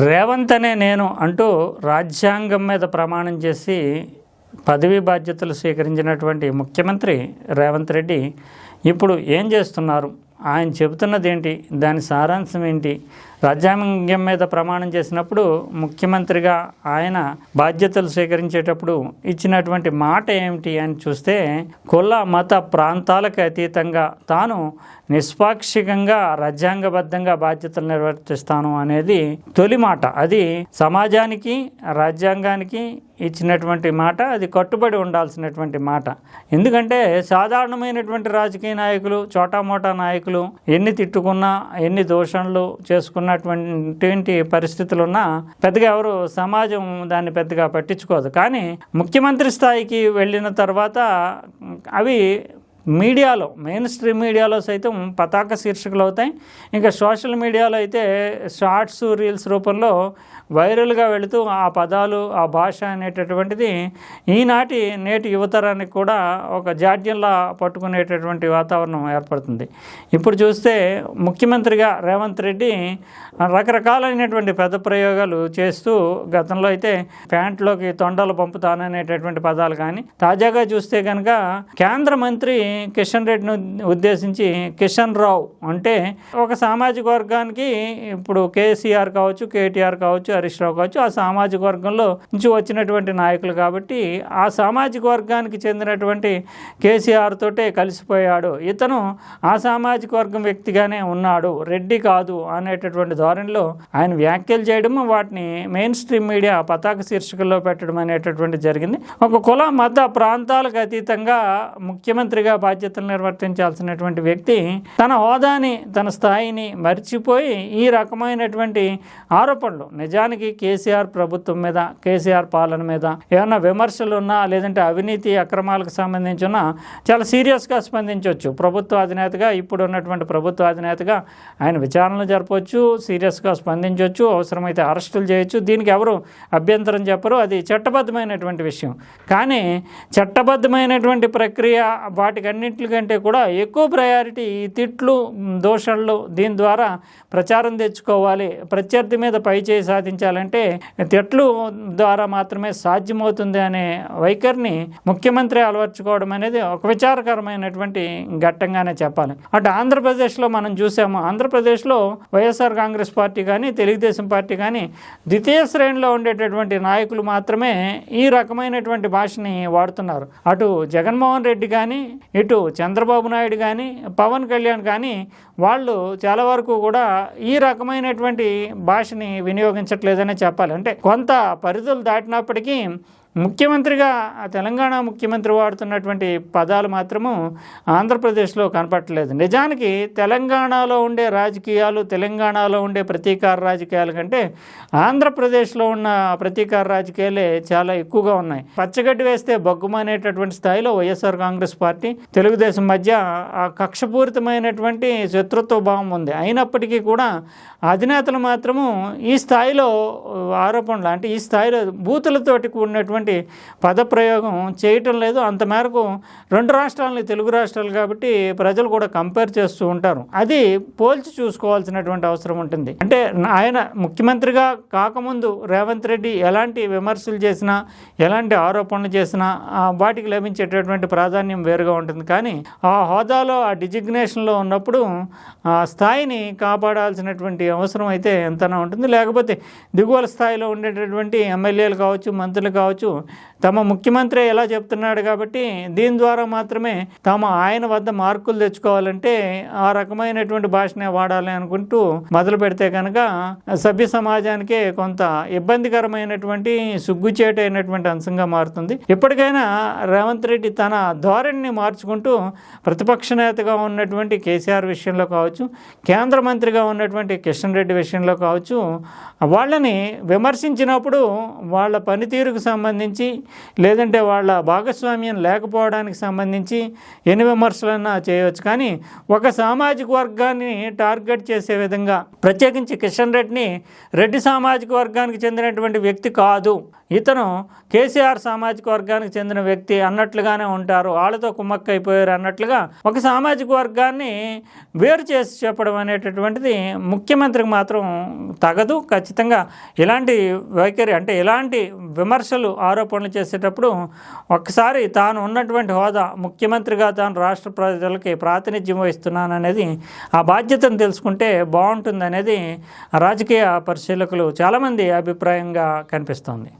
రేవంత్ అనే నేను అంటూ రాజ్యాంగం మీద ప్రమాణం చేసి పదవీ బాధ్యతలు స్వీకరించినటువంటి ముఖ్యమంత్రి రేవంత్ రెడ్డి ఇప్పుడు ఏం చేస్తున్నారు? ఆయన చెబుతున్నది ఏంటి? దాని సారాంశం ఏంటి? రాజ్యాంగం మీద ప్రమాణం చేసినప్పుడు ముఖ్యమంత్రిగా ఆయన బాధ్యతలు స్వీకరించేటప్పుడు ఇచ్చినటువంటి మాట ఏమిటి అని చూస్తే కుల మత ప్రాంతాలకు అతీతంగా తాను నిష్పాక్షికంగా రాజ్యాంగబద్ధంగా బాధ్యతలు నిర్వర్తిస్తాను అనేది తొలి మాట. అది సమాజానికి రాజ్యాంగానికి ఇచ్చినటువంటి మాట అది కట్టుబడి ఉండాల్సినటువంటి మాట. ఎందుకంటే సాధారణమైనటువంటి రాజకీయ నాయకులు చోటామోటా నాయకులు ఎన్ని తిట్టుకున్నా ఎన్ని దోషణలు చేసుకున్నటువంటి పరిస్థితులు ఉన్నా పెద్దగా ఎవరు సమాజం దాన్ని పెద్దగా పట్టించుకోదు. కానీ ముఖ్యమంత్రి స్థాయికి వెళ్ళిన తర్వాత అవి మీడియాలో మెయిన్ స్ట్రీమ్ మీడియాలో సైతం పతాక శీర్షికలు అవుతాయి. ఇంకా సోషల్ మీడియాలో అయితే షార్ట్స్ రీల్స్ రూపంలో వైరల్గా వెళుతూ ఆ పదాలు ఆ భాష అనేటటువంటిది ఈనాటి నేటి యువతరానికి కూడా ఒక జాడ్యంలా పట్టుకునేటటువంటి వాతావరణం ఏర్పడుతుంది. ఇప్పుడు చూస్తే ముఖ్యమంత్రిగా రేవంత్ రెడ్డి రకరకాలైనటువంటి పెద్ద ప్రయోగాలు చేస్తూ గతంలో అయితే ప్యాంట్లోకి తొండలు పంపుతాననేటటువంటి పదాలు కానీ తాజాగా చూస్తే కనుక కేంద్ర మంత్రి కిషన్ రెడ్డిని ఉద్దేశించి కిషన్ రావు అంటే ఒక సామాజిక వర్గానికి ఇప్పుడు కేసీఆర్ కావచ్చు కేటీఆర్ కావచ్చు హరీష్ రావు కావచ్చు ఆ సామాజిక వర్గంలో నుంచి వచ్చినటువంటి నాయకులు కాబట్టి ఆ సామాజిక వర్గానికి చెందినటువంటి కేసీఆర్ తోటే కలిసిపోయాడు. ఇతను ఆ సామాజిక వర్గం వ్యక్తిగానే ఉన్నాడు. రెడ్డి కాదు అనేటటువంటి ధోరణిలో ఆయన వ్యాఖ్యలు చేయడం వాటిని మెయిన్ స్ట్రీమ్ మీడియా పతాక శీర్షికల్లో పెట్టడం అనేటటువంటి జరిగింది. ఒక కుల మత ప్రాంతాలకు అతీతంగా ముఖ్యమంత్రిగా బాధ్యతలు నిర్వర్తించాల్సినటువంటి వ్యక్తి తన హోదాని తన స్థాయిని మర్చిపోయి ఈ రకమైనటువంటి ఆరోపణలు నిజానికి కేసీఆర్ ప్రభుత్వం మీద కేసీఆర్ పాలన మీద ఏమైనా విమర్శలు ఉన్నా లేదంటే అవినీతి అక్రమాలకు సంబంధించి ఉన్నా చాలా సీరియస్గా స్పందించవచ్చు. ప్రభుత్వ అధినేతగా ఇప్పుడు ఉన్నటువంటి ప్రభుత్వ అధినేతగా ఆయన విచారణలు జరపవచ్చు సీరియస్గా స్పందించవచ్చు అవసరమైతే అరెస్టులు చేయొచ్చు. దీనికి ఎవరు అభ్యంతరం చెప్పరు. అది చట్టబద్ధమైనటువంటి విషయం. కానీ చట్టబద్ధమైనటువంటి ప్రక్రియ వీటన్నింటికంటే కూడా ఎక్కువ ప్రయారిటీ ఈ తిట్లు దోషణలు దీని ద్వారా ప్రచారం తెచ్చుకోవాలి ప్రత్యర్థి మీద పై చేయి సాధించాలంటే తిట్లు ద్వారా మాత్రమే సాధ్యమవుతుంది అనే వైఖరిని ముఖ్యమంత్రి అలవర్చుకోవడం అనేది ఒక విచారకరమైనటువంటి ఘట్టంగానే చెప్పాలి. అటు ఆంధ్రప్రదేశ్లో మనం చూసాము ఆంధ్రప్రదేశ్లో వైఎస్ఆర్ కాంగ్రెస్ పార్టీ కానీ తెలుగుదేశం పార్టీ కానీ ద్వితీయ శ్రేణిలో ఉండేటటువంటి నాయకులు మాత్రమే ఈ రకమైనటువంటి భాషని వాడుతున్నారు. అటు జగన్మోహన్ రెడ్డి కానీ ఇటు చంద్రబాబు నాయుడు కానీ పవన్ కళ్యాణ్ కానీ వాళ్ళు చాలా వరకు కూడా ఈ రకమైనటువంటి భాషని వినియోగించట్లేదనే చెప్పాలి. అంటే కొంత పరిధులు దాటినప్పటికీ ముఖ్యమంత్రిగా ఆ తెలంగాణ ముఖ్యమంత్రి వాడుతున్నటువంటి పదాలు మాత్రము ఆంధ్రప్రదేశ్లో కనపట్టలేదు నిజానికి తెలంగాణలో ఉండే రాజకీయాలు తెలంగాణలో ఉండే ప్రతీకార రాజకీయాల కంటే ఆంధ్రప్రదేశ్లో ఉన్న ప్రతీకార రాజకీయాలే చాలా ఎక్కువగా ఉన్నాయి. పచ్చగడ్డి వేస్తే బొగ్గుమనేటటువంటి స్థాయిలో వైఎస్ఆర్ కాంగ్రెస్ పార్టీ తెలుగుదేశం మధ్య ఆ కక్షపూరితమైనటువంటి శత్రుత్వ భావం ఉంది. అయినప్పటికీ కూడా అధినేతలు మాత్రము ఈ స్థాయిలో ఆరోపణలు అంటే ఈ స్థాయిలో బూతులతోటి కూడినటువంటి పదప్రయోగం చేయటం లేదు. అంత మేరకు రెండు రాష్ట్రాలని తెలుగు రాష్ట్రాలు కాబట్టి ప్రజలు కూడా కంపేర్ చేస్తూ ఉంటారు. అది పోల్చి చూసుకోవాల్సినటువంటి అవసరం ఉంటుంది. అంటే ఆయన ముఖ్యమంత్రిగా కాకముందు రేవంత్ రెడ్డి ఎలాంటి విమర్శలు చేసినా ఎలాంటి ఆరోపణలు చేసినా వాటికి లభించేటటువంటి ప్రాధాన్యం వేరుగా ఉంటుంది. కానీ ఆ హోదాలో ఆ డిజిగ్నేషన్లో ఉన్నప్పుడు ఆ స్థాయిని కాపాడాల్సినటువంటి అవసరం అయితే ఎంతనా ఉంటుంది. లేకపోతే దిగువల స్థాయిలో ఉండేటటువంటి ఎమ్మెల్యేలు కావచ్చు మంత్రులు కావచ్చు తమ ముఖ్యమంత్రి ఎలా చెప్తున్నాడు కాబట్టి దీని ద్వారా మాత్రమే తాము ఆయన వద్ద మార్కులు తెచ్చుకోవాలంటే ఆ రకమైనటువంటి భాషనే వాడాలి అనుకుంటూ మొదలు పెడితే కనుక సభ్య సమాజానికే కొంత ఇబ్బందికరమైనటువంటి సుగ్గుచేటైనటువంటి అంశంగా మారుతుంది. ఇప్పటికైనా రేవంత్ రెడ్డి తన ధోరణిని మార్చుకుంటూ ప్రతిపక్ష నేతగా ఉన్నటువంటి కేసీఆర్ విషయంలో కావచ్చు కేంద్ర మంత్రిగా ఉన్నటువంటి కిషన్ రెడ్డి విషయంలో కావచ్చు వాళ్ళని విమర్శించినప్పుడు వాళ్ళ పనితీరుకు సంబంధించి సంబంధించి లేదంటే వాళ్ళ భాగస్వామ్యం లేకపోవడానికి సంబంధించి ఎన్ని విమర్శలన్నా చేయవచ్చు. కానీ ఒక సామాజిక వర్గాన్ని టార్గెట్ చేసే విధంగా ప్రత్యేకించి కిషన్ రెడ్డిని రెడ్డి సామాజిక వర్గానికి చెందినటువంటి వ్యక్తి కాదు. ఇతను కేసీఆర్ సామాజిక వర్గానికి చెందిన వ్యక్తి అన్నట్లుగానే ఉంటారు. వాళ్ళతో కుమ్మక్కైపోయారు అన్నట్లుగా ఒక సామాజిక వర్గాన్ని వేరు చేసి చెప్పడం అనేటటువంటిది ముఖ్యమంత్రికి మాత్రం తగదు. ఖచ్చితంగా ఇలాంటి వైఖరి అంటే ఇలాంటి విమర్శలు ఆరోపణలు చేసేటప్పుడు ఒక్కసారి తాను ఉన్నటువంటి హోదా ముఖ్యమంత్రిగా తాను రాష్ట్ర ప్రజలకి ప్రాతినిధ్యం వహిస్తున్నాను అనేది ఆ బాధ్యతను తెలుసుకుంటే బాగుంటుంది అనేది రాజకీయ పరిశీలకులు చాలామంది అభిప్రాయంగా కనిపిస్తోంది.